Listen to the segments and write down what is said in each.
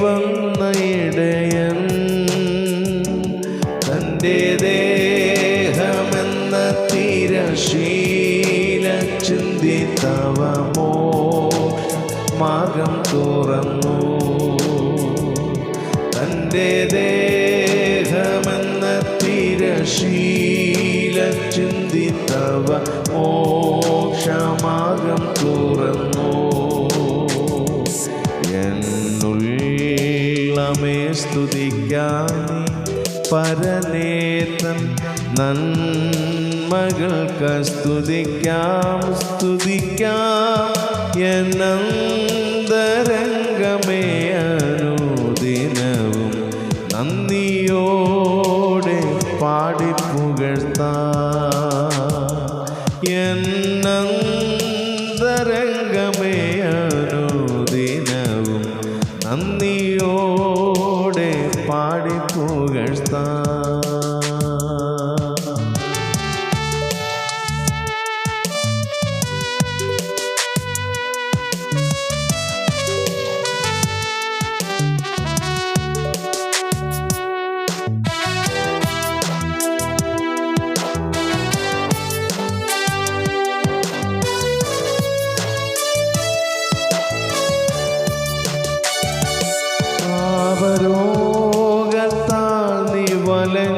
വന്ന ഇടയൻ തന്റെ ദേഹമെന്ന തിരശീല ചിന്തിത്തവമോ? മാർഗം തുറന്നു. തന്റെ ദേഹമെന്ന തിരശീല ചിന്തിത്തവ മോക്ഷമാർഗം സ്തുതിക്കാൻ പരനേതൻ നന്മകൾക്ക് സ്തുതിക്കാം സ്തുതിക്കാം. എന്നന്തരംഗമേ പാപരോഗത്താൽ നീ വലഞ്ഞു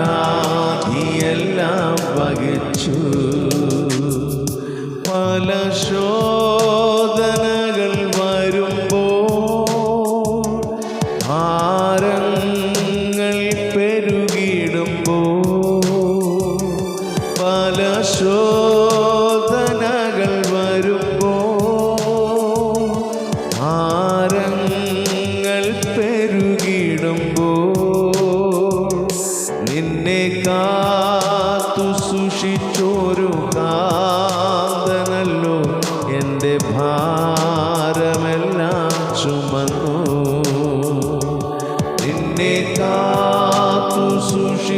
വ്യാധിയെല്ലാം വഹിച്ചു. പല ശോധനകൾ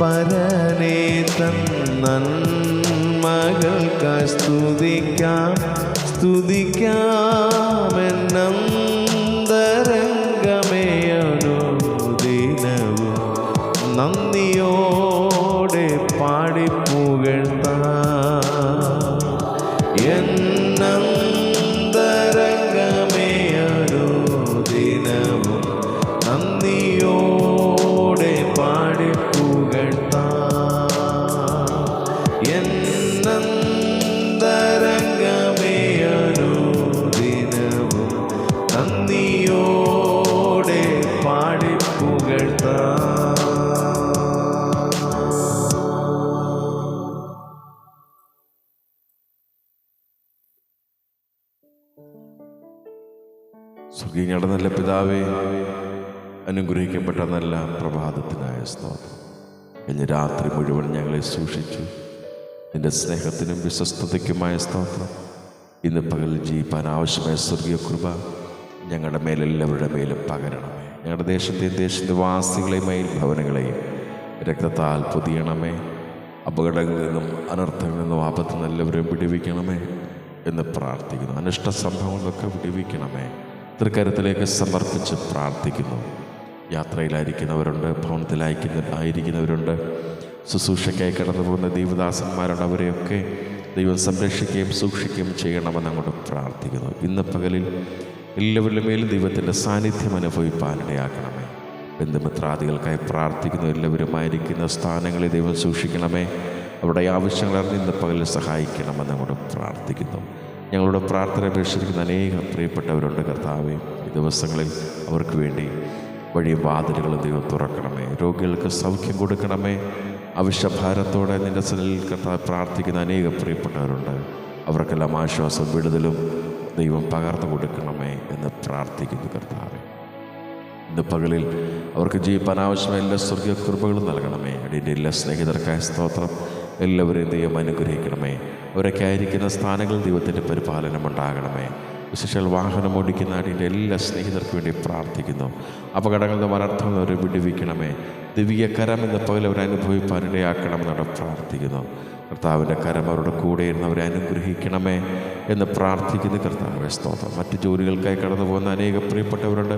പരനേ തന്മകൾക്ക് സ്തുതിക്കാം സ്തുതിക്കാമെന്നന്തരംഗമേയനു സ്വർഗീയങ്ങളുടെ നല്ല പിതാവേ അനുഗ്രഹിക്കപ്പെട്ട നല്ല പ്രഭാതത്തിനായ സ്തോത്രം. കഴിഞ്ഞ രാത്രി മുഴുവൻ ഞങ്ങളെ സൂക്ഷിച്ചു. നിന്റെ സ്നേഹത്തിനും വിശ്വസ്തതയ്ക്കുമായ സ്തോത്രം. ഇന്ന് പകൽ ജീവിപ്പാൻ ആവശ്യമായ സ്വർഗീയ കൃപ ഞങ്ങളുടെ മേലെല്ലാവരുടെ മേലും പകരണമേ. ഞങ്ങളുടെ ദേശത്തെയും ദേശത്തെ വാസികളെയും മയിൽ ഭവനങ്ങളെയും രക്തത്താൽ പൊതിയണമേ. അപകടങ്ങളിൽ നിന്നും അനർത്ഥങ്ങളിൽ നിന്നും ആപത്തിൽ എല്ലാവരെയും വിടുവിക്കണമേ എന്ന് പ്രാർത്ഥിക്കുന്നു. അനിഷ്ട സംഭവങ്ങളൊക്കെ പിടിവിക്കണമേ തൃക്കരത്തിലേക്ക് സമർപ്പിച്ച് പ്രാർത്ഥിക്കുന്നു. യാത്രയിലായിരിക്കുന്നവരുണ്ട് ഭവനത്തിലായിരിക്കുന്ന ആയിരിക്കുന്നവരുണ്ട്. ശുശ്രൂഷയ്ക്കായി കടന്നു പോകുന്ന ദൈവദാസന്മാരുണ്ട് അവരെയൊക്കെ ദൈവം സംരക്ഷിക്കുകയും സൂക്ഷിക്കുകയും ചെയ്യണമെന്ന് അങ്ങോട്ട് പ്രാർത്ഥിക്കുന്നു. ഇന്ന് പകലിൽ എല്ലാവരുടെ മേലും ദൈവത്തിന്റെ സാന്നിധ്യം അനുഭവിപ്പാനിടയാക്കണമേ. ബന്ധുമിത്രാദികൾക്കായി പ്രാർത്ഥിക്കുന്നു. എല്ലാവരുമായിരിക്കുന്ന സ്ഥാനങ്ങളിൽ ദൈവം സൂക്ഷിക്കണമേ. അവരുടെ ആവശ്യങ്ങൾ അറിഞ്ഞ് ഇന്ന് പകലിൽ സഹായിക്കണമെന്ന് അങ്ങോട്ട് പ്രാർത്ഥിക്കുന്നു. ഞങ്ങളുടെ പ്രാർത്ഥന അപേക്ഷിക്കുന്ന അനേകം പ്രിയപ്പെട്ടവരുണ്ട് കർത്താവെ. ഈ ദിവസങ്ങളിൽ അവർക്ക് വേണ്ടി വഴിയും വാതിലുകൾ ദൈവം തുറക്കണമേ. രോഗികൾക്ക് സൗഖ്യം കൊടുക്കണമേ. അവിശ്വഭാരത്തോടെ നിന്റെ സനിൽ കർത്താവ് പ്രാർത്ഥിക്കുന്ന അനേകം പ്രിയപ്പെട്ടവരുണ്ട്. അവർക്കെല്ലാം ആശ്വാസം വിടുതലും ദൈവം പകർന്നു കൊടുക്കണമേ എന്ന് പ്രാർത്ഥിക്കുന്നു കർത്താവെ. ഇന്ന് പകലിൽ അവർക്ക് ജീവിപ്പാൻ ആവശ്യമായ എല്ലാ സ്വർഗീയ കൃപകളും നൽകണമേ. അടിന്റെ എല്ലാ സ്നേഹിതർക്കായ സ്തോത്രം എല്ലാവരെയും ദൈവം അനുഗ്രഹിക്കണമേ. അവരൊക്കെ ആയിരിക്കുന്ന സ്ഥാനങ്ങളിൽ ദൈവത്തിന്റെ പരിപാലനം ഉണ്ടാകണമേ. വിശേഷാൽ വാഹനം ഓടിക്കുന്ന അടിന്റെ എല്ലാ സ്നേഹിതർക്കും വേണ്ടി പ്രാർത്ഥിക്കുന്നു. അപകടങ്ങളുടെ മലർത്ഥം അവരെ വിടുവിക്കണമേ. ദിവ്യ കരം എന്ന പകൽ അവർ അനുഭവിപ്പാനിടയാക്കണമെന്നവിടെ പ്രാർത്ഥിക്കുന്നു. കർത്താവിന്റെ കരം അവരുടെ കൂടെ ഇരുന്ന് അവരെ അനുഗ്രഹിക്കണമേ എന്ന് പ്രാർത്ഥിക്കുന്ന. കർത്താവ് സ്തോത്രം. മറ്റ് ജോലികൾക്കായി കടന്നു പോകുന്ന അനേക പ്രിയപ്പെട്ടവരുണ്ട്.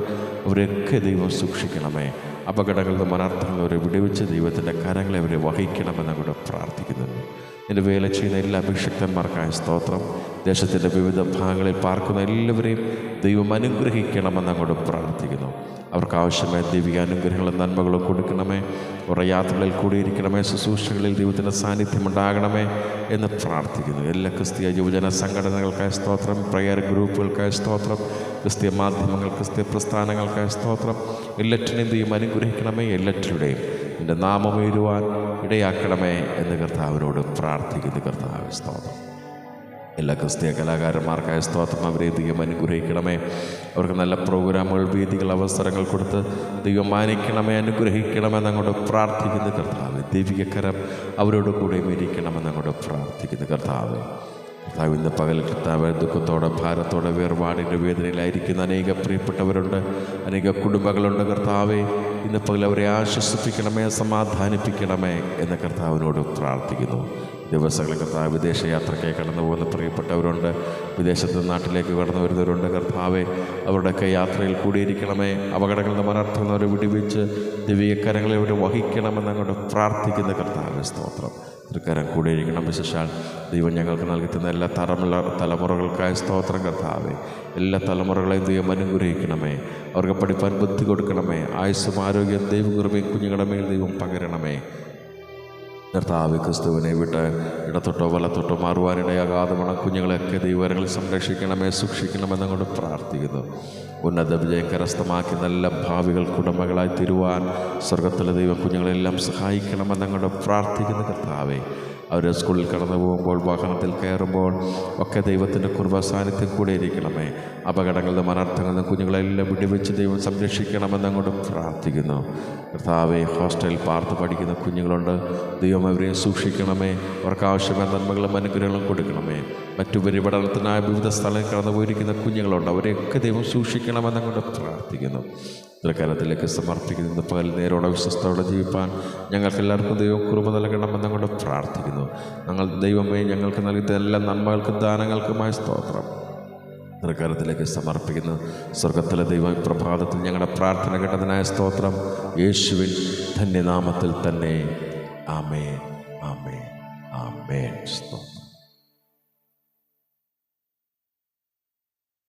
അവരെയൊക്കെ ദൈവം സൂക്ഷിക്കണമേ. അപകടങ്ങളുടെ മനാർത്ഥങ്ങൾ അവരെ വിടുവിച്ച് ദൈവത്തിന്റെ കരങ്ങളെ അവരെ വഹിക്കണമെന്ന് കൂടെ പ്രാർത്ഥിക്കുന്നു എന്റെ വേല ചെയ്യുന്ന എല്ലാ അഭിഷക്തന്മാർക്കായ സ്തോത്രം. ദേശത്തിന്റെ വിവിധ ഭാഗങ്ങളിൽ പാർക്കുന്ന എല്ലാവരെയും ദൈവം അനുഗ്രഹിക്കണമെന്ന് അങ്ങോട്ട് പ്രാർത്ഥിക്കുന്നു. അവർക്ക് ആവശ്യമായ ദൈവിക അനുഗ്രഹങ്ങളും നന്മകളും കൊടുക്കണമേ. കുറേ യാത്രകളിൽ കൂടിയിരിക്കണമേ. ശുശ്രൂഷകളിൽ ദൈവത്തിന്റെ സാന്നിധ്യം ഉണ്ടാകണമേ എന്ന് പ്രാർത്ഥിക്കുന്നു. എല്ലാ ക്രിസ്തീയ യുവജന സംഘടനകൾക്കായ സ്തോത്രം. പ്രയർ ഗ്രൂപ്പുകൾക്കായ സ്തോത്രം. ക്രിസ്തീയ മാധ്യമങ്ങൾ ക്രിസ്തീയ പ്രസ്ഥാനങ്ങൾക്കായ സ്തോത്രം. ദൈവം അനുഗ്രഹിക്കണമേ. എല്ലാറ്റിലൂടെയും എന്റെ നാമം ഉയരുവാൻ ഇടയാക്കണമേ എന്ന് കർത്താവിനോട് പ്രാർത്ഥിക്കുന്നു. കർത്താവ് സ്തോത്രം. എല്ലാ ക്രിസ്തീയ കലാകാരന്മാർക്കായ സ്തോത്രം അവരെ ദൈവം അനുഗ്രഹിക്കണമേ. അവർക്ക് നല്ല പ്രോഗ്രാമുകൾ വേദികൾ അവസരങ്ങൾ കൊടുത്ത് ദൈവം മാനിക്കണമേ അനുഗ്രഹിക്കണമെന്ന് അങ്ങോട്ട് പ്രാർത്ഥിക്കുന്ന കർത്താവ്. ദൈവികക്കരം അവരോട് കൂടെ ഇരിക്കണമെന്ന് അങ്ങോട്ട് പ്രാർത്ഥിക്കുന്ന കർത്താവ്. കർത്താവ് ഇന്ന് പകൽ കർത്താവ് ദുഃഖത്തോടെ ഭാരത്തോടെ വേർപാടിന്റെ വേദനയിലായിരിക്കുന്ന അനേക പ്രിയപ്പെട്ടവരുണ്ട് അനേക കുടുംബങ്ങളുണ്ട് കർത്താവെ. ഇന്ന് പകൽ അവരെ ആശ്വസിപ്പിക്കണമേ സമാധാനിപ്പിക്കണമേ എന്ന് കർത്താവിനോട് പ്രാർത്ഥിക്കുന്നു. ദിവസങ്ങളിൽ കർത്താവ് വിദേശ യാത്രയ്ക്കായി കടന്നു പോകുന്ന പ്രിയപ്പെട്ടവരുണ്ട്. വിദേശത്ത് നാട്ടിലേക്ക് കടന്നു വരുന്നവരുണ്ട്. കർത്താവെ അവരുടെയൊക്കെ യാത്രയിൽ കൂടിയിരിക്കണമേ. അപകടങ്ങളിൽ നിന്ന് മലർത്തുന്നവരെ വിടിവിച്ച് ദിവ്യക്കരങ്ങളെ അവർ വഹിക്കണമെന്ന് അങ്ങോട്ട് പ്രാർത്ഥിക്കുന്ന കർത്താവ് സ്തോത്രം. തൃക്കരം കൂടിയിരിക്കണം വിശേഷാൽ. ദൈവം ഞങ്ങൾക്ക് നൽകുന്ന എല്ലാ തലമുറ തലമുറകൾക്കായ സ്തോത്രം കർത്താവേ. എല്ലാ തലമുറകളെയും ദൈവം അനുഗ്രഹിക്കണമേ. അവർക്ക് പഠിപ്പാൻ ബുദ്ധി കൊടുക്കണമേ. ആയുസ്സും ആരോഗ്യം ദൈവകൃപയും കുഞ്ഞുങ്ങളുടെ മേൽ ദൈവം പകരണമേ. കർത്താവ് ക്രിസ്തുവിനെ വിട്ട് ഇടത്തൊട്ടോ വലത്തൊട്ടോ മാറുവാനിടയാകാതെ മണക്കുഞ്ഞുങ്ങളെയൊക്കെ കുഞ്ഞുങ്ങളെയൊക്കെ ദൈവരങ്ങളിൽ സംരക്ഷിക്കണമേ സൂക്ഷിക്കണമെന്നങ്ങോട്ട് പ്രാർത്ഥിക്കുന്നു. ഉന്നത വിജയം കരസ്ഥമാക്കി നല്ല ഭാവികൾ കുടുംബങ്ങളായി തീരുവാൻ സ്വർഗത്തിലെ ദൈവം കുഞ്ഞുങ്ങളെല്ലാം സഹായിക്കണമെന്ന് അങ്ങോട്ട് പ്രാർത്ഥിക്കുന്ന കർത്താവേ. അവർ സ്കൂളിൽ കടന്നു പോകുമ്പോൾ വാഹനത്തിൽ കയറുമ്പോൾ ഒക്കെ ദൈവത്തിന്റെ കുർബ സാന്നിധ്യം കൂടെ ഇരിക്കണമേ. അപകടങ്ങളിലും അനർത്ഥങ്ങളിലും കുഞ്ഞുങ്ങളെല്ലാം വിടിവെച്ച് ദൈവം സംരക്ഷിക്കണമെന്ന് അങ്ങോട്ട് പ്രാർത്ഥിക്കുന്നു. കർത്താവെ ഹോസ്റ്റലിൽ പാർത്ത് പഠിക്കുന്ന കുഞ്ഞുങ്ങളുണ്ട്. ദൈവം അവരെയും സൂക്ഷിക്കണമേ. അവർക്ക് ആവശ്യമായ നന്മകളും അനുഗ്രഹങ്ങളും കൊടുക്കണമേ. മറ്റു പരിപഠനത്തിനായ വിവിധ സ്ഥലങ്ങളിൽ കടന്നു പോയിരിക്കുന്ന കുഞ്ഞുങ്ങളുണ്ട്. അവരെയൊക്കെ ദൈവം സൂക്ഷിക്കണമെന്ന് അങ്ങോട്ട് പ്രാർത്ഥിക്കുന്നു. തൃക്കാലത്തിലേക്ക് സമർപ്പിക്കുന്ന പകൽ നേരോടെ വിശ്വസ്തയോടെ ജീവിപ്പാൻ ഞങ്ങൾക്ക് എല്ലാവർക്കും ദൈവം കുറുമ നൽകണമെന്ന് അങ്ങോട്ട് പ്രാർത്ഥിക്കുന്നു. ഞങ്ങൾ ദൈവമേ ഞങ്ങൾക്ക് നൽകിയ എല്ലാ നന്മകൾക്കും ദാനങ്ങൾക്കുമായി സ്തോത്രം. തൃക്കാലത്തിലേക്ക് സമർപ്പിക്കുന്നു സ്വർഗത്തിലെ ദൈവം പ്രഭാതത്തിൽ ഞങ്ങളുടെ പ്രാർത്ഥന കേട്ടതിനായ സ്തോത്രം. യേശുവിൻ ധന്യനാമത്തിൽ തന്നെ. ആമേ ആമേ ആമേ സ്തോത്രം